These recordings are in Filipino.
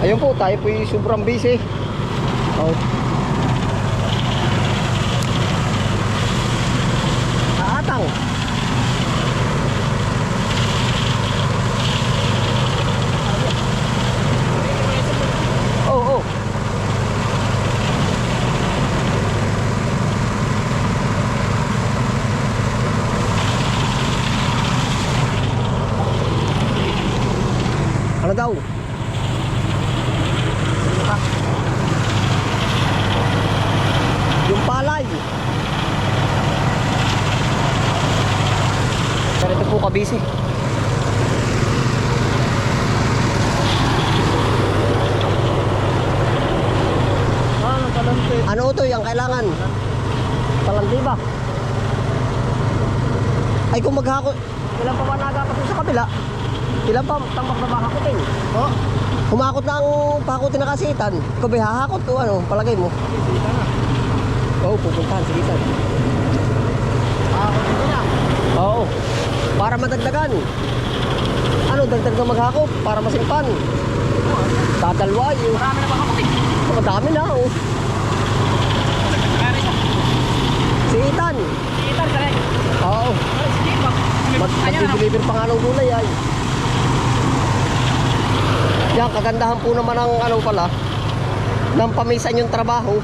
Ayun po, tayo po yung sobrang busy. Oh. Aatang. Oh, oh. Ano daw? Yung palay. Kabisi. Ah. Ano ito yung kailangan? Palandi ba? Ay kung maghakot, ilan pa ba nagakot sa kabila? Ilan pa tambak na makakutin? Oh, Humakot na ang pakutin na kasitan. Ikaw ba hahakot ano? Palagay mo? isita na. Oo, pupuntahan. Sige, sir. Ako dito na. Oo. Para madagdagan. Ano, dagdag na maghakot para masimpan. Dadalwa yun. Marami na ba kamuti? Madami na, oh. Kaya siya. Si Ethan. Rin tayo. Oo. Mag mag-deliver pa nga ng gulay ay. Yan, kagandahan po naman ng ano pala, ng pamisan yung trabaho.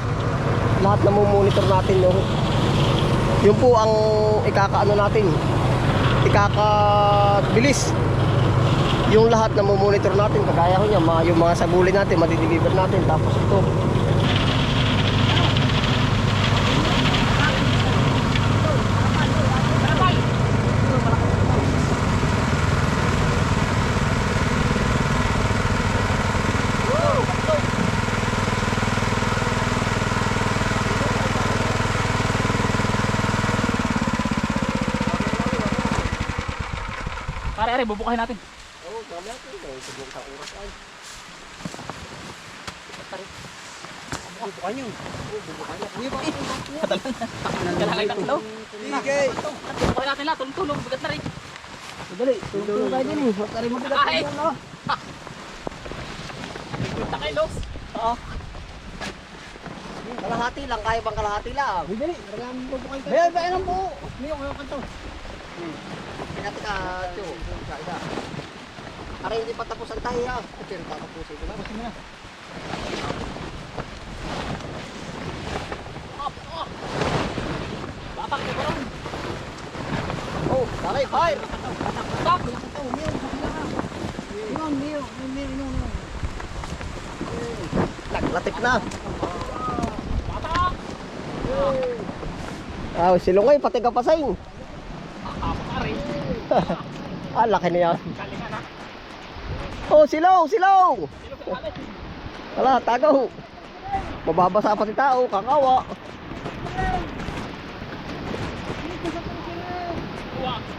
Lahat na monitor natin no. Yun po ang ikakaano natin. Ikakabilis. Yung lahat na monitor natin, kagaya ko niya, yung mga sabuli natin, madideliver natin. Tapos ito, Pare, are, bubukahin natin. Oo, dami natin. Siguro sa oras ay. Bubukan yun. Bubukan yun. Uy, bakit? Kailangan tatlo. Sige. Bubukahin natin lahat. Tulong-tulong. Bigat na rin. Dali, tulong tayo din eh. Huwag ka rin mabigat. Ay! Ano? Punta kayo, Los. Oo. Kalahati lang, kaya bang kalahati lang? Uy, dali. Marami bubukahin tayo. Bayan, bayan ang buo. Hindi ako yung kanto. Pinati ka, Tiyo. Sa isa. Para hindi pa tapos ang tahi ah. Pero tatapusin ko. Tapos mo na. Up, up. Batak ko ron. Oh, bakit? Fire! Batak. Naglatip na. Batak. Ah, silungay, pati kapasay. Apa ka rin. Ah, laki na yan. Oh, silaw, silaw! Wala, tagaw. Mababasa pati tao, kakawa.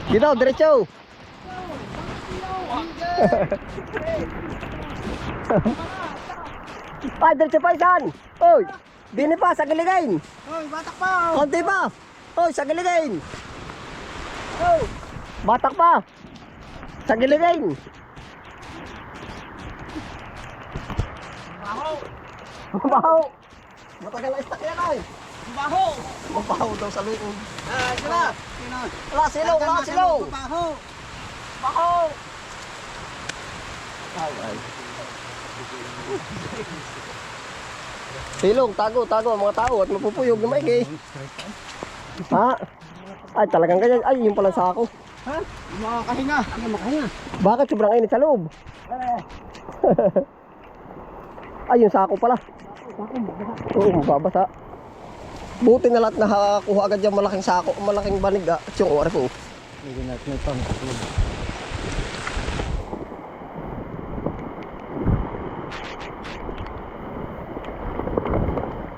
Dito, diretso. Ay, diretso pa isan. Oy, dini pa, sa giligain. Hoy, batak pa. Konti pa. Oy, sa giligain. Oy, batak pa. Sa giligain. Baho. Mabaho. Matagal na istak yan ay. Baho. Mabaho daw sa loob. Ah, sila. Wala silaw, wala silaw. Baho. Baho. Ay. Silong, tago, tago ang mga tao at mapupuyog na maigi. Ha? Ay, talagang ganyan. Ay, yung pala sa ako. Ha? Makakahinga. Ano makahinga? Bakit sobrang init sa loob? Ay, yung sako pala. Oo, mababasa. Buti na lahat nakakuha agad yung malaking sako, malaking banig ah. At yung oras ko. Hindi natin ito.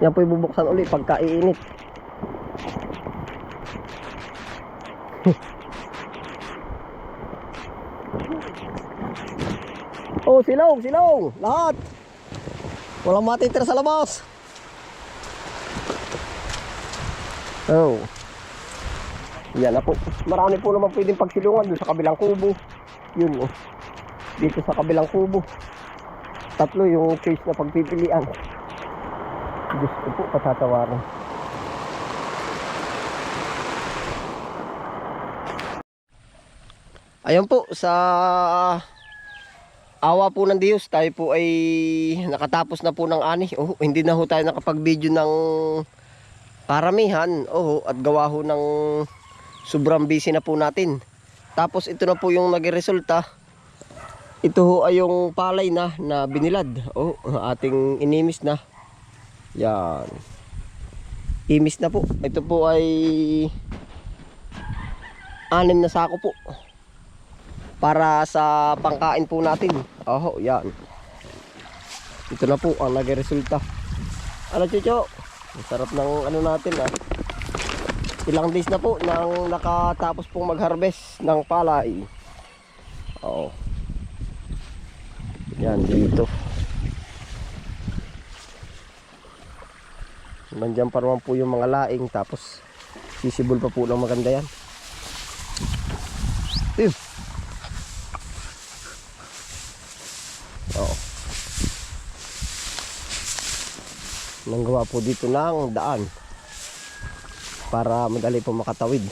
Yan po ibubuksan uli pagka iinit. Oh, silong, silong. Lahat. Walang matitira sa labas. Oh. Yan na po. Marami po naman pwedeng pagsilungan doon sa kabilang kubo. Yun oh. Dito sa kabilang kubo. Tatlo yung choice na pagpipilian. Diyos ko po, patatawarin. Ayun po, sa awa po ng Diyos, tayo po ay nakatapos na po ng ani. Oh, hindi na ho tayo nakapag-video ng paramihan. Oh, at gawa ho ng sobrang busy na po natin. Tapos ito na po yung nagresulta. Ito ho ay yung palay na na binilad. Oh, ating inimis na. Yan. Imis na po. Ito po ay anim na sako po. Para sa pangkain po natin. Oh, yan. Ito na po ang nagresulta. Ano, Chucho? Sarap ng ano natin ah. Ilang days na po nang nakatapos pong mag-harvest ng palay. Oo. Yan dito. Nandiyan pa naman po yung mga laing tapos sisibol pa po ng maganda yan. Ayun. Nanggawa po dito ng daan para madali po makatawid.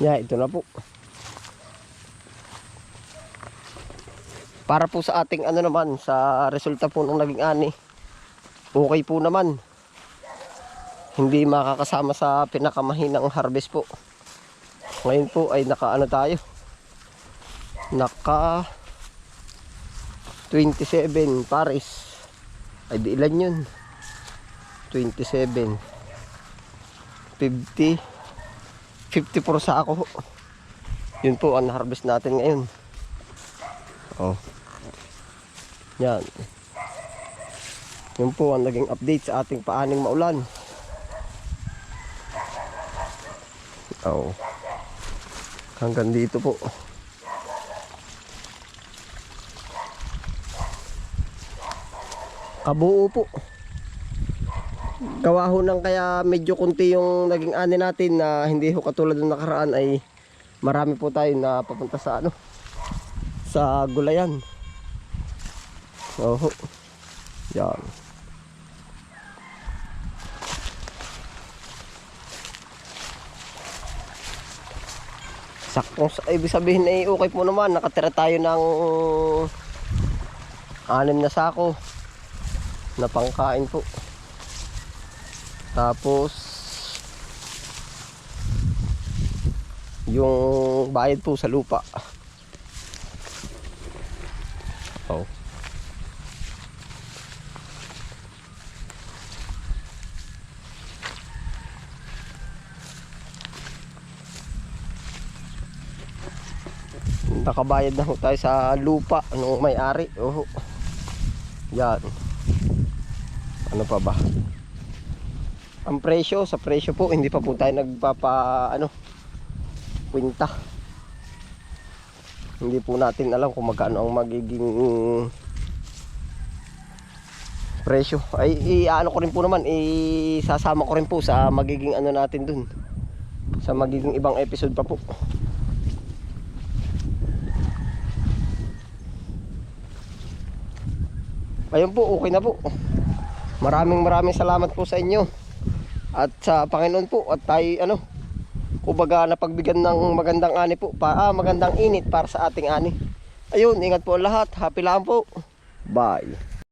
Yeah, ito na po. Para po sa ating ano naman, sa resulta po ng naging ani, okay po naman. Hindi makakasama sa pinakamahinang harvest po. Ngayon po ay naka ano tayo. Naka 27 pares. Ay di ilan yun? 27 50 54 sa ako. Yun po ang harvest natin ngayon. Oh. Yan. Yun po ang naging update sa ating paaning maulan. Oh. Hanggang dito po. Kabuo po. Gawa ho ng kaya medyo kunti yung naging ani natin na hindi ho katulad ng nakaraan ay marami po tayo na papunta sa ano sa gulayan. Oho. Yan. Sakto, sa- ibig sabihin ay okay po naman. Nakatira tayo ng anim na sako na pangkain po. Tapos yung bayad po sa lupa. Oh. Nakabayad na tayo sa lupa nung may-ari. Oh. Yan. Ano pa ba? Ang presyo, sa presyo po, hindi pa po tayo nagpapa, ano, kwinta. Hindi po natin alam kung magkano ang magiging presyo. Ay, i- ano ko rin po naman, isasama ko rin po sa magiging ano natin dun. Sa magiging ibang episode pa po. Ayun po, okay na po. Maraming maraming salamat po sa inyo. At sa Panginoon po, at tayo ano, kumbaga napagbigyan ng magandang ani po, pa, ah, magandang init para sa ating ani. Ayun, ingat po lahat. Happy lang po. Bye.